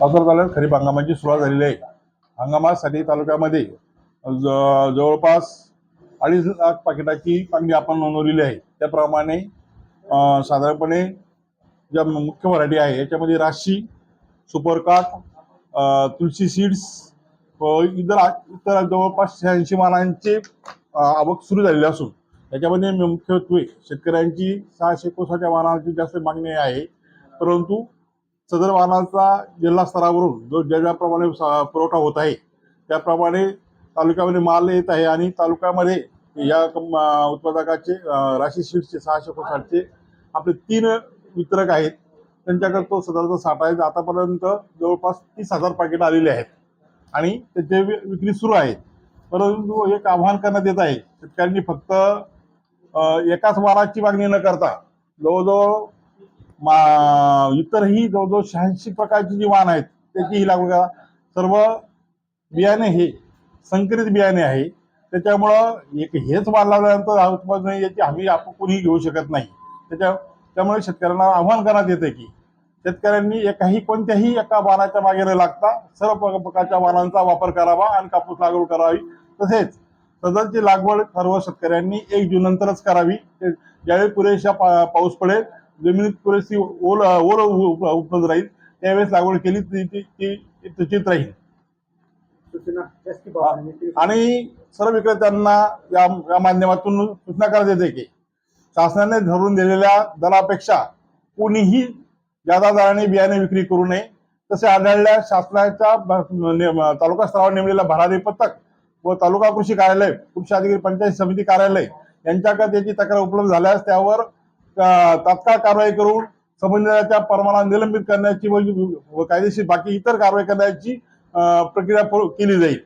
पाचोर तालुक्यात खरीप हंगामाची सुरुवात झालेली आहे. हंगामासाठी तालुक्यामध्ये ज- जवळपास अडीच लाख पाकिटाची मागणी आपण नोंदवलेली आहे. त्याप्रमाणे साधारणपणे ज्या मुख्य व्हरायटी आहे याच्यामध्ये राशी सुपरकाट तुलसी सीड्स व इतर इतर जवळपास शहाऐंशी मालांचे आवक सुरू झालेली असून याच्यामध्ये मुख्यत्वे शेतकऱ्यांची सहाशे कोसाच्या वाहनाची जास्त मागणी आहे. परंतु सदर वाहनाचा जिल्हा स्तरावरून जो ज्या ज्याप्रमाणे पुरवठा होत आहे त्याप्रमाणे तालुक्यामध्ये माल येत आहे आणि तालुक्यामध्ये या उत्पादकाचे राशी सीड्सचे सहाशे कोसाटचे आपले तीन वितरक आहेत. त्यांच्याकडे तो सदरचा साठा आहे. आतापर्यंत जवळपास तीस हजार पाकिट आलेले आहेत आणि त्याचे विक्री सुरू आहे परंतु एक आव्हान करण्यात येत आहे. शेतकऱ्यांनी फक्त एकाच वाराची मागणी न करता जवळजवळ इतरही जवळजवळ शहाऐंशी प्रकारची जी वाहन आहेत त्याचीही लागवड करा. सर्व बियाणे हे संकरित बियाणे आहे. त्याच्यामुळं एक हेच वाण लावल्यानंतर उत्पादन याची हमी आपण कोणीही घेऊ शकत नाही. त्याच्या त्यामुळे शेतकऱ्यांना आव्हान करण्यात येतं की शेतकऱ्यांनी एकाही कोणत्याही एका वाहनाच्या मागे न लागता सर्व प्रकारच्या वाहनांचा वापर करावा आणि कापूस लागवड करावी. तसेच सदरची लागवड सर्व शेतकऱ्यांनी एक जून नंतरच करावी. ज्यावेळी पुरेशा पा- पाऊस पडेल जमिनीत पुरेशी ओल ओल उप- उपलब्ध राहील. त्यावेळेस लागवड केली ती ती- ती ती सूचित राहील. आणि सर्व विक्रेत्यांना या माध्यमातून सूचना करण्यात येते की शासनाने धरून दिलेल्या दरापेक्षा कोणीही जादा दराने बियाणे विक्री करू नये. तसे आढळल्या शासनाच्या तालुका स्तरावर नेमलेल्या भरारी पथक व तालुका कृषी कार्यालय कृषी अधिकारी पंचायत समिती कार्यालय यांच्याकडे त्याची तक्रार उपलब्ध झाल्यास त्यावर तात्काळ कारवाई करून संबंधिताच्या परवाना निलंबित करण्याची व कायदेशीर बाकी इतर कारवाई करण्याची प्रक्रिया केली जाईल.